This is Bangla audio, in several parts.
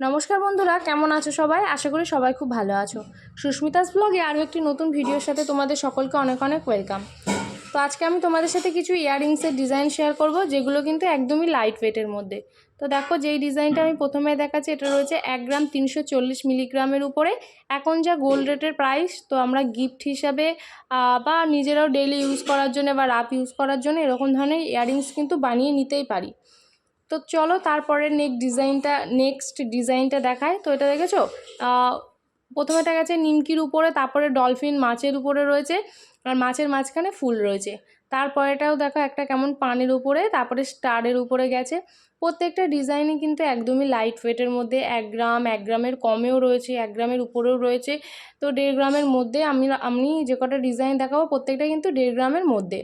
নমস্কার বন্ধুরা, কেমন আছো সবাই? আশা করি সবাই খুব ভালো আছো। সুস্মিতাস ব্লগে আরও একটি নতুন ভিডিওর সাথে তোমাদের সকলকে অনেক অনেক ওয়েলকাম। তো আজকে আমি তোমাদের সাথে কিছু ইয়াররিংসের ডিজাইন শেয়ার করব, যেগুলো কিন্তু একদমই লাইট ওয়েটের মধ্যে। তো দেখো, যেই ডিজাইনটা আমি প্রথমে দেখাচ্ছি, এটা রয়েছে এক গ্রাম তিনশো চল্লিশ মিলিগ্রামের উপরে। এখন যা গোল্ড রেটের প্রাইস তো আমরা গিফট হিসাবে বা নিজেরাও ডেলি ইউজ করার জন্য বা রাপ ইউজ করার জন্য এরকম ধরনের ইয়াররিংস কিন্তু বানিয়ে নিতেই পারি। তো চলো তারপরে নেক্সট ডিজাইনটা নেক্সট ডিজাইনটা দেখায় তো এটা দেখেছ? আহ, প্রথমে এটা গেছে নিমকির উপরে তারপরে ডলফিন মাছের উপরে রয়েছে আর মাছের মাঝখানে ফুল রয়েছে। তারপরেটাও দেখো একটা কেমন পানের উপরে তারপরে স্টারের উপরে গেছে। প্রত্যেকটা ডিজাইনই কিন্তু একদমই লাইট ওয়েটের মধ্যে এক গ্রাম এক গ্রামের কমেও রয়েছে এক গ্রামের উপরেও রয়েছে। তো দেড় গ্রামের মধ্যে আমি আমি যে কটা ডিজাইন দেখাবো প্রত্যেকটা কিন্তু দেড় গ্রামের মধ্যে।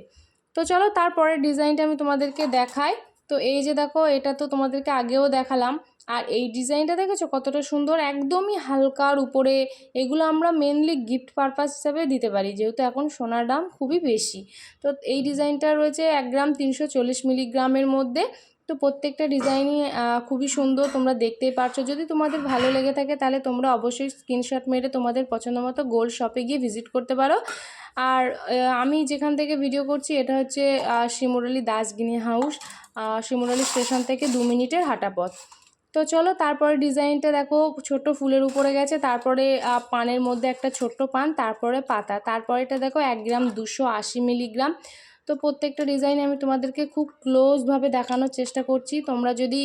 তো চলো তারপরের ডিজাইনটা আমি তোমাদেরকে দেখাই। তো এই যে দেখো, এটা তো তোমাদেরকে আগেও দেখালাম। আর এই ডিজাইনটা দেখেছ? কতটা সুন্দর, একদমই হালকার উপরে। এগুলো আমরা মেনলি গিফট পারপাস হিসাবে দিতে পারি, যেহেতু এখন সোনার দাম খুবই বেশি। তো এই ডিজাইনটা রয়েছে এক গ্রাম তিনশো চল্লিশ মিলিগ্রামের মধ্যে। তো প্রত্যেকটা ডিজাইনই খুবই সুন্দর, তোমরা দেখতেই পারছ। যদি তোমাদের ভালো লেগে থাকে, তাহলে তোমরা অবশ্যই স্ক্রিনশট মেরে তোমাদের পছন্দ মতো গোল্ড শপে গিয়ে ভিজিট করতে পারো। আর আমি যেখান থেকে ভিডিও করছি, এটা হচ্ছে Shimurali Das guinea house Shimurali station থেকে দু মিনিটের হাঁটা পথ। তো চলো, তারপরে ডিজাইনটা দেখো ছোট ফুলের উপরে গেছে, তারপরে পানের মধ্যে একটা ছোট্ট পান, তারপরে পাতা। তারপরে এটা দেখো, এক গ্রাম দুশো আশি মিলিগ্রাম তো প্রত্যেকটা ডিজাইন আমি তোমাদেরকে খুব ক্লোজভাবে দেখানোর চেষ্টা করছি। তোমরা যদি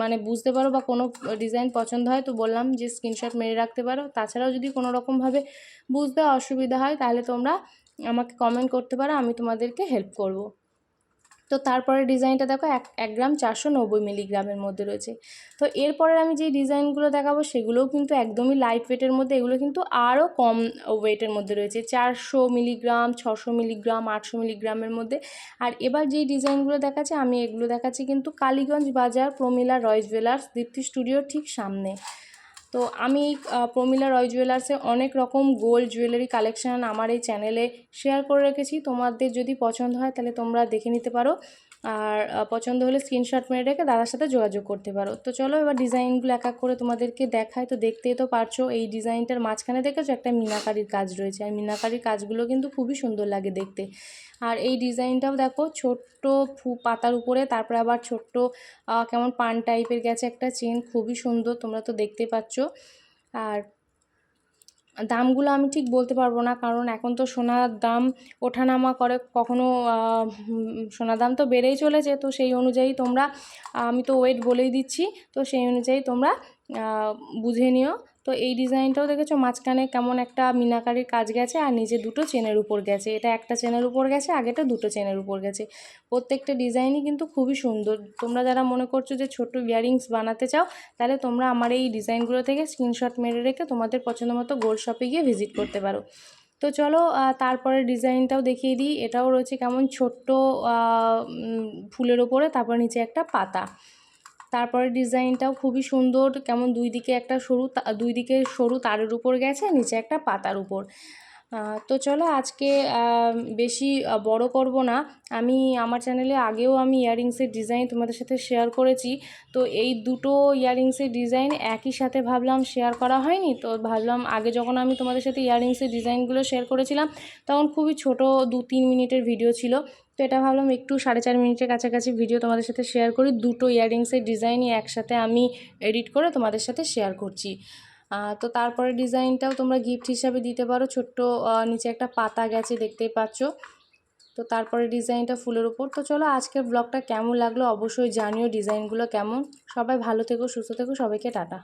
মানে বুঝতে পারো বা কোনো ডিজাইন পছন্দ হয় তো বললাম যে স্ক্রিনশট মেরে রাখতে পারো। তাছাড়াও যদি কোনো রকমভাবে বুঝতে অসুবিধা হয় তাহলে তোমরা আমাকে কমেন্ট করতে পারো, আমি তোমাদেরকে হেল্প করব। তো তারপরে ডিজাইনটা দেখো এক এক গ্রাম চারশো নব্বই মিলিগ্রামের মধ্যে রয়েছে। তো এরপরে আমি যেই ডিজাইনগুলো দেখাবো সেগুলোও কিন্তু একদমই লাইট ওয়েটের মধ্যে, এগুলো কিন্তু আরও কম ওয়েটের মধ্যে রয়েছে। চারশো মিলিগ্রাম, ছশো মিলিগ্রাম, আটশো মিলিগ্রামের মধ্যে। আর এবার যেই ডিজাইনগুলো দেখাচ্ছে, আমি এগুলো দেখাচ্ছি কিন্তু কালীগঞ্জ বাজার, প্রমিলা রয় জুয়েলার্স, দীপ্তি স্টুডিওর ঠিক সামনে। তো আমি প্রমিলা রয় জুয়েলার্সে অনেক রকম গোল্ড জুয়েলারি কালেকশান আমার এই চ্যানেলে শেয়ার করে রেখেছি। তোমাদের যদি পছন্দ হয় তাহলে তোমরা দেখে নিতে পারো। আর পছন্দ হলে স্ক্রিনশট মেরে রেখে দাদার সাথে যোগাযোগ করতে পারো। তো চলো এবার ডিজাইনগুলো এক এক করে তোমাদেরকে দেখায় তো দেখতেই তো পারছ, এই ডিজাইনটার মাঝখানে দেখেছ একটা মিনাকারির কাজ রয়েছে। আর মিনাকারির কাজগুলো কিন্তু খুবই সুন্দর লাগে দেখতে। আর এই ডিজাইনটাও দেখো, ছোট্ট ফু, পাতার উপরে, তারপরে আবার ছোট্ট কেমন পান টাইপের গেছে একটা চেন খুবই সুন্দর, তোমরা তো দেখতে পাচ্ছ। আর দামগুলো আমি ঠিক বলতে পারব না। কারণ এখন তো সোনার দাম ওঠানামা করে, কখনো সোনার দাম তো বেড়েই চলেছে। তো সেই অনুযায়ী তোমরা, আমি তো ওয়েট বলেই দিচ্ছি। তো সেই অনুযায়ী তোমরা বুঝে নিও তো এই ডিজাইনটাও দেখেছ? মাঝখানে কেমন একটা মিনাকারির কাজ গেছে আর নিচে দুটো চেনের উপর গেছে। এটা একটা চেনের উপর গেছে আগেটা দুটো চেনের উপর গেছে। প্রত্যেকটা ডিজাইনই কিন্তু খুবই সুন্দর। তোমরা যারা মনে করছ যে ছোট ইয়ারিংস বানাতে চাও, তাহলে তোমরা আমার এই ডিজাইনগুলো থেকে স্ক্রিনশট মেরে রেখে তোমাদের পছন্দ মতো গোল্ড শপে গিয়ে ভিজিট করতে পারো। তো চলো তারপরে ডিজাইনটাও দেখিয়ে দিই। এটাও রয়েছে কেমন ছোট্ট ফুলের ওপরে, তারপর নিচে একটা পাতা। তারপরে ডিজাইনটাও খুবই সুন্দর, কেমন দুই দিকে একটা সরু দুই দিকে সরু তারের উপর গেছে, নিচে একটা পাতার উপর। তো চলো আজকে বেশি বড় করব না। আমি, আমার চ্যানেলে আগেও আমি ইয়াররিংসের ডিজাইন তোমাদের সাথে শেয়ার করেছি। তো এই দুটো ইয়াররিংসের ডিজাইন একই সাথে ভাবলাম শেয়ার করা হয়নি। তো ভাবলাম আগে যখন আমি তোমাদের সাথে ইয়াররিংসের ডিজাইনগুলো শেয়ার করেছিলাম, তখন খুবই ছোট দু তিন মিনিটের ভিডিও ছিল। তো এটা ভাবলাম একটু সাড়ে চার মিনিটের কাছাকাছি ভিডিও তোমাদের সাথে শেয়ার করি। দুটো ইয়াররিংসের ডিজাইনই একসাথে আমি এডিট করে তোমাদের সাথে শেয়ার করছি। তো তারপরে ডিজাইনটাও তোমরা গিফট হিসাবে দিতে পারো। ছোট্ট নিচে একটা পাতা গেছে, দেখতেই পাচ্ছ। তো তারপরে ডিজাইনটা ফুলের উপর। তো চলো আজকের ব্লগটা কেমন লাগল? অবশ্যই জানিও ডিজাইনগুলো কেমন। সবাই ভালো থেকো, সুস্থ থেকো, সবাইকে টাটা।